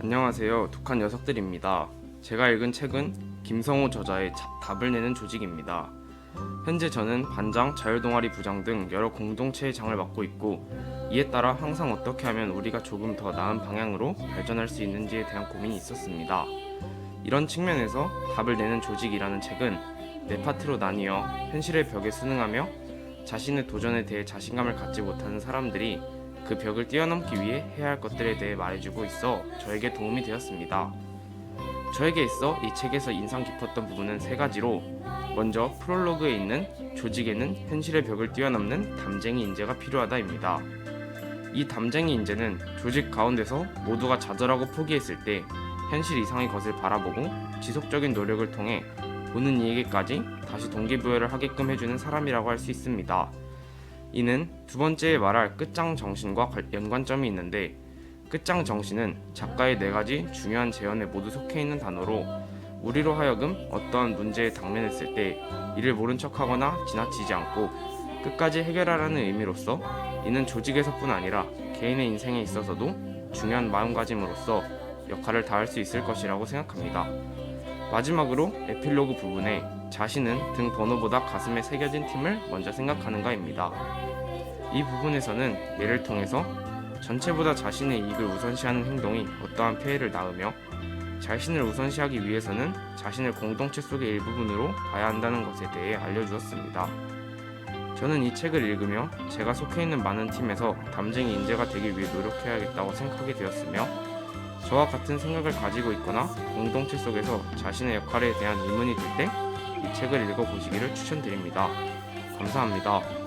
안녕하세요. 독한 녀석들입니다. 제가 읽은 책은 김성호 저자의 자- 답을 내는 조직입니다. 현재 저는 반장, 자율동아리 부장 등 여러 공동체의 장을 맡고 있고 이에 따라 항상 어떻게 하면 우리가 조금 더 나은 방향으로 발전할 수 있는지에 대한 고민이 있었습니다. 이런 측면에서 답을 내는 조직이라는 책은 네 파트로 나뉘어 현실의 벽에 순응하며 자신의 도전에 대해 자신감을 갖지 못하는 사람들이 그 벽을 뛰어넘기 위해 해야 할 것들에 대해 말해주고 있어 저에게 도움이 되었습니다. 저에게 있어 이 책에서 인상 깊었던 부분은 세 가지로 먼저 프롤로그에 있는 조직에는 현실의 벽을 뛰어넘는 담쟁이 인재가 필요하다입니다. 이 담쟁이 인재는 조직 가운데서 모두가 좌절하고 포기했을 때 현실 이상의 것을 바라보고 지속적인 노력을 통해 보는 이에게까지 다시 동기부여를 하게끔 해주는 사람이라고 할 수 있습니다. 이는 두 번째에 말할 끝장 정신과 관- 연관점이 있는데 끝장 정신은 작가의 네 가지 중요한 재현에 모두 속해 있는 단어로 우리로 하여금 어떠한 문제에 당면했을 때 이를 모른 척하거나 지나치지 않고 끝까지 해결하라는 의미로서 이는 조직에서뿐 아니라 개인의 인생에 있어서도 중요한 마음가짐으로서 역할을 다할 수 있을 것이라고 생각합니다. 마지막으로 에필로그 부분에 자신은 등 번호보다 가슴에 새겨진 팀을 먼저 생각하는가입니다. 이 부분에서는 예를 통해서 전체보다 자신의 이익을 우선시하는 행동이 어떠한 폐해를 낳으며 자신을 우선시하기 위해서는 자신을 공동체 속의 일부분으로 봐야 한다는 것에 대해 알려주었습니다. 저는 이 책을 읽으며 제가 속해 있는 많은 팀에서 담쟁이 인재가 되기 위해 노력해야겠다고 생각하게 되었으며 저와 같은 생각을 가지고 있거나 공동체 속에서 자신의 역할에 대한 의문이 들 때 이 책을 읽어보시기를 추천드립니다. 감사합니다.